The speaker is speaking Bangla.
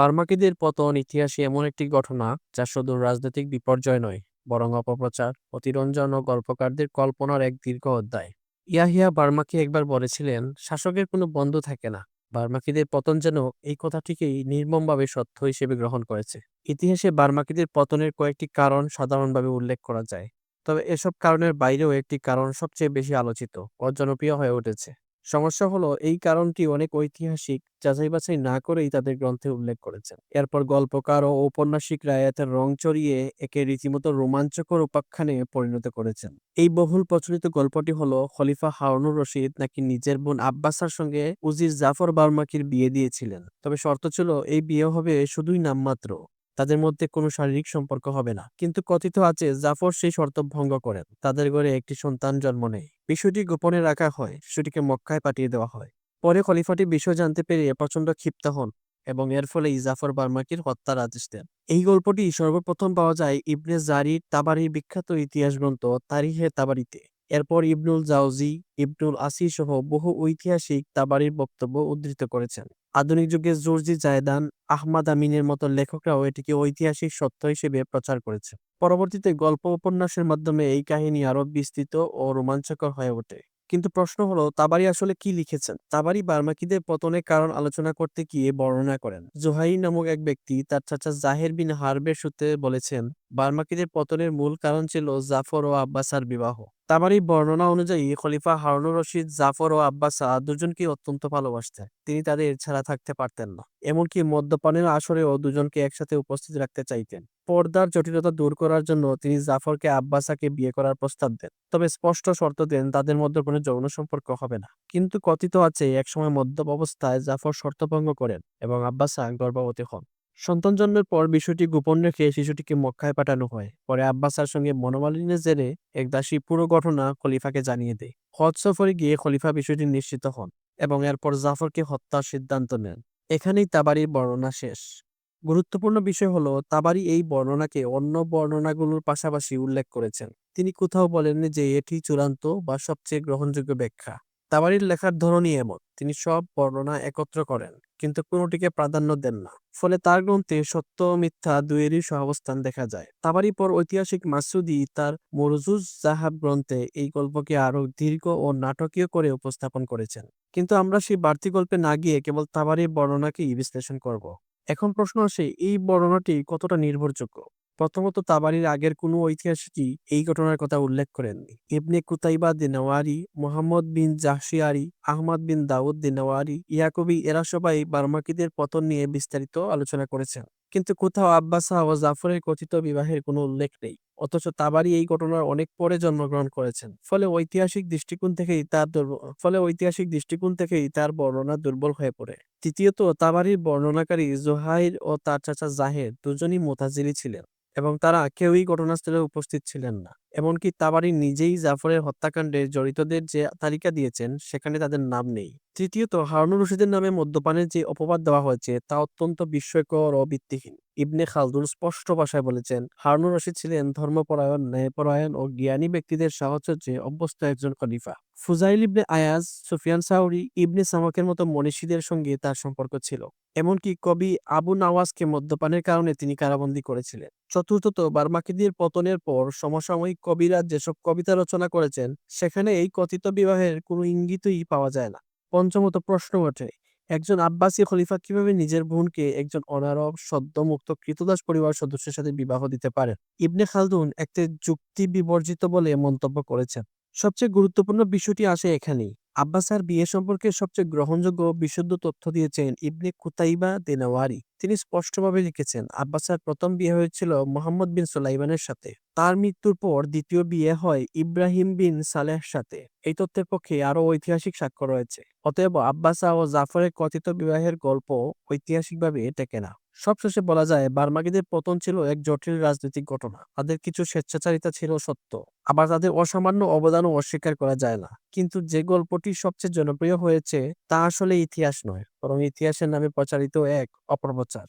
বার্মাকিদের পতন ইতিহাসে এমন একটি ঘটনা যা শুধু রাজনৈতিক বিপর্যয় নয়, বরং অপপ্রচার, অতিরঞ্জন ও গল্পকারদের কল্পনার এক দীর্ঘ অধ্যায়। ইয়াহিয়া বার্মাকি একবার বলেছিলেন, শাসকের কোনো বন্ধু থাকে না। বার্মাকিদের পতন যেন এই কথাটিকেই নির্মমভাবে সত্য হিসেবে গ্রহণ করেছে। ইতিহাসে বার্মাকিদের পতনের কয়েকটি কারণ সাধারণভাবে উল্লেখ করা যায়, তবে এসব কারণের বাইরেও একটি কারণ সবচেয়ে বেশি আলোচিত ও জনপ্রিয় হয়ে উঠেছে। সমস্যা হলো এই কারণটি অনেক ঐতিহাসিক যাচাই বাছাই না করেই তাদের গ্রন্থে উল্লেখ করেছেন। এরপর গল্পকার ও ঔপন্যাসিকরা এতে রং চড়িয়ে একে রীতিমতো রোমাঞ্চকর উপাখ্যানে পরিণত করেছেন। এই বহুল প্রচলিত গল্পটি হলো খলিফা হারুনুর রশিদ নাকি নিজের বোন আব্বাসার সঙ্গে উজির জাফর বার্মাকির বিয়ে দিয়েছিলেন। তবে শর্ত ছিল এই বিয়ে হবে শুধুই নামমাত্র। তাদের মধ্যে কোনো শারীরিক সম্পর্ক হবে না। কিন্তু কথিত আছে, জাফর সেই শর্ত ভঙ্গ করেন। তাদের ঘরে একটি সন্তান জন্ম নেয়। বিষয়টি গোপনে রাখা হয় শিশুটিকে মক্কায় পাঠিয়ে দেওয়া হয়। পরে খলিফাটি বিষয় জানতে পেরে প্রচণ্ড ক্ষিপ্ত হন এবং এর ফলে জাফর বার্মাকির হত্যার আদেশ দেন। এই গল্পটি সর্বপ্রথম পাওয়া যায় ইবনে জারির তাবারির বিখ্যাত ইতিহাস গ্রন্থ তারিহে তাবারিতে। এরপর ইবনুল জাউজি ইবনুল আসি সহ বহু ঐতিহাসিক তাবারির বক্তব্য উদ্ধৃত করেছেন। আধুনিক যুগে জর্জি জায়দান আহমাদ আমিনের মতো লেখকরাও এটিকে ঐতিহাসিক সত্য হিসেবে প্রচার করেছে পরবর্তীতে গল্প উপন্যাসের মাধ্যমে এই কাহিনী আরও বিস্তৃত ও রোমাঞ্চকর হয়ে ওঠে। কিন্তু প্রশ্ন হলো, তাবারি আসলে কি লিখেছেন? তাবারি বার্মাকিদের পতনের কারণ আলোচনা করতে গিয়ে বর্ণনা করেন। জোহাই নামক এক ব্যক্তি তার চাচা জাহের বিন হারবের সূত্রে বলেছেন, বার্মাকিদের পতনের মূল কারণ ছিল জাফর ও আব্বাসার বিবাহ। তাবারি বর্ণনা অনুযায়ী খলিফা হারুনুর রশিদ, জাফর ও আব্বাসা দুজনকে অত্যন্ত ভালোবাসতেন। তিনি তাদের ছাড়া থাকতে পারতেন না। এমনকি মদ্যপানের আসরেও দুজনকে একসাথে উপস্থিত রাখতে চাইতেন। পর্দার জটিলতা দূর করার জন্য তিনি জাফরকে আব্বাসাকে বিয়ে করার প্রস্তাব দেন। তবে স্পষ্ট শর্ত দেন, তাদের মধ্যে কোনো যৌন সম্পর্ক হবে না। কিন্তু কথিত আছে, একসময় মদ্যপ অবস্থায় জাফর শর্তভঙ্গ করেন এবং আব্বাসা গর্ভবতী হন। সন্তান জন্মের পর বিষয়টি গোপন রেখে শিশুটিকে মক্কায় পাঠানো হয়। পরে আব্বাসার সঙ্গে মনোমালিন্যের জেরে এক দাসী পুরো ঘটনা খলিফাকে জানিয়ে দেয়। হজ সফরে গিয়ে খলিফা বিষয়টি নিশ্চিত হন এবং এরপর জাফরকে হত্যার সিদ্ধান্ত নেন। এখানেই তাবারির বর্ণনা শেষ। গুরুত্বপূর্ণ বিষয় হলো তাবারি এই বর্ণনাকে অন্য বর্ণনাগুলোর পাশাপাশি উল্লেখ করেছেন। তিনি কোথাও বলেননি যে এটি চূড়ান্ত বা সবচেয়ে গ্রহণযোগ্য ব্যাখ্যা। তাবারির লেখার ধরনই এমন, তিনি সব বর্ণনা একত্র করেন, কিন্তু কোনোটিকে প্রাধান্য দেন না। ফলে তার গ্রন্থে সত্য মিথ্যা দুয়েরই সহাবস্থান দেখা যায়। তাবারি পর ঐতিহাসিক মাসুদি তার মরজুজ জাহাব গ্রন্থে এই গল্পকে আরও দীর্ঘ ও নাটকীয় করে উপস্থাপন করেছেন। কিন্তু আমরা সেই বাড়তি গল্পে না গিয়ে কেবল তাবারির বর্ণনাকেই বিশ্লেষণ করব। এখন প্রশ্ন আসে, এই বর্ণনাটি কতটা নির্ভরযোগ্য? প্রথমত, তাবারির আগের কোনো ঐতিহাসিকই এই ঘটনার কথা উল্লেখ করেননি? ইবনে কুতাইবা দিনওয়ারি, মোহাম্মদ বিন জাহসিয়ারি আহমদ বিন দাউদ দিনওয়ারি, ইয়াকবি এরা সবাই বার্মাকিদের পতন নিয়ে বিস্তারিত আলোচনা করেছেন। কিন্তু কোথাও আব্বাসা ও জাফরের কথিত বিবাহের কোনো উল্লেখ নেই। অথচ তাবারি এই ঘটনার অনেক পরে জন্মগ্রহণ করেছেন। ফলে ঐতিহাসিক দৃষ্টিকোণ থেকেই তার ফলে ঐতিহাসিক দৃষ্টিকোণ থেকেই তার বর্ণনা দুর্বল হয়ে পড়ে। তৃতীয়ত, তাবারির বর্ণনাকারী জোহাইর ও তার চাচা জাহের দুজনই মোতাজিলি ছিলেন। এবং তারা কেউই ঘটনাস্থলে উপস্থিত ছিলেন না। এমনকি তাবারি নিজেই জাফরের হত্যাকাণ্ডে জড়িতদের যে তালিকা দিয়েছেন, সেখানে তাদের নাম নেই। তৃতীয়ত, হারুনুর রশিদের নামে মদ্যপানের যে অপবাদ দেওয়া হয়েছে, তা অত্যন্ত বিস্ময়কর ও ভিত্তিহীন। ইবনে খালদুন স্পষ্ট ভাষায় বলেছেন, হারুনুর রশিদ ছিলেন ধর্মপরায়ণ, ন্যায়পরায়ণ ও জ্ঞানী ব্যক্তিদের সাহচর্যে অভ্যস্ত একজন খলিফা। ফুজাইল ইবনে আয়াজ, সুফিয়ান সাউরি, ইবনে সামাকের মতো মনীষীদের সঙ্গে তার সম্পর্ক ছিল। এমনকি কবি আবু নওয়াজকে মদ্যপানের কারণে তিনি কারাবন্দী করেছিলেন। চতুর্থত বার্মাকিদির পতনের পর সমসাময়িক কবিরা যেসব কবিতা রচনা করেছেন, সেখানে এই কথিত বিবাহের কোনো ইঙ্গিতই পাওয়া যায় না। পঞ্চমত প্রশ্ন ওঠে, একজন আব্বাসী খলিফা কীভাবে নিজের বোনকে একজন অনারব, সদ্যমুক্ত কৃতদাস পরিবার সদস্যের সাথে বিবাহ দিতে পারেন? ইবনে খালদুন একটি যুক্তি বিবর্জিত বলে মন্তব্য করেছেন। সবচেয়ে গুরুত্বপূর্ণ বিষয়টি আসে এখানেই। আব্বাসার বিয়ে সম্পর্কে সবচেয়ে গ্রহণযোগ্য বিশুদ্ধ তথ্য দিয়েছেন ইবনে কুতাইবা দেনাওয়ারি। তিনি স্পষ্টভাবে লিখেছেন আব্বাসার প্রথম বিয়ে হয়েছিল মোহাম্মদ বিন সুলাইমানের সাথে। তার মৃত্যুর পর দ্বিতীয় বিয়ে হয় ইব্রাহিম বিন সালেহ সাথে। এই তথ্যের পক্ষে আরও ঐতিহাসিক সাক্ষ্য রয়েছে। অতএব আব্বাসা ও জাফরের কথিত বিবাহের গল্প ঐতিহাসিকভাবে টেকে না। সবশেষে বলা যায় বার্মাকিদের পতন ছিল এক জটিল রাজনৈতিক ঘটনা। তাদের কিছু স্বেচ্ছাচারিতা ছিল সত্য। আবার তাদের অসামান্য অবদানও অস্বীকার করা যায় না। কিন্তু যে গল্পটি সবচেয়ে জনপ্রিয় হয়েছে, তা আসলে ইতিহাস নয়, বরং ইতিহাসের নামে প্রচারিত এক অপপ্রচার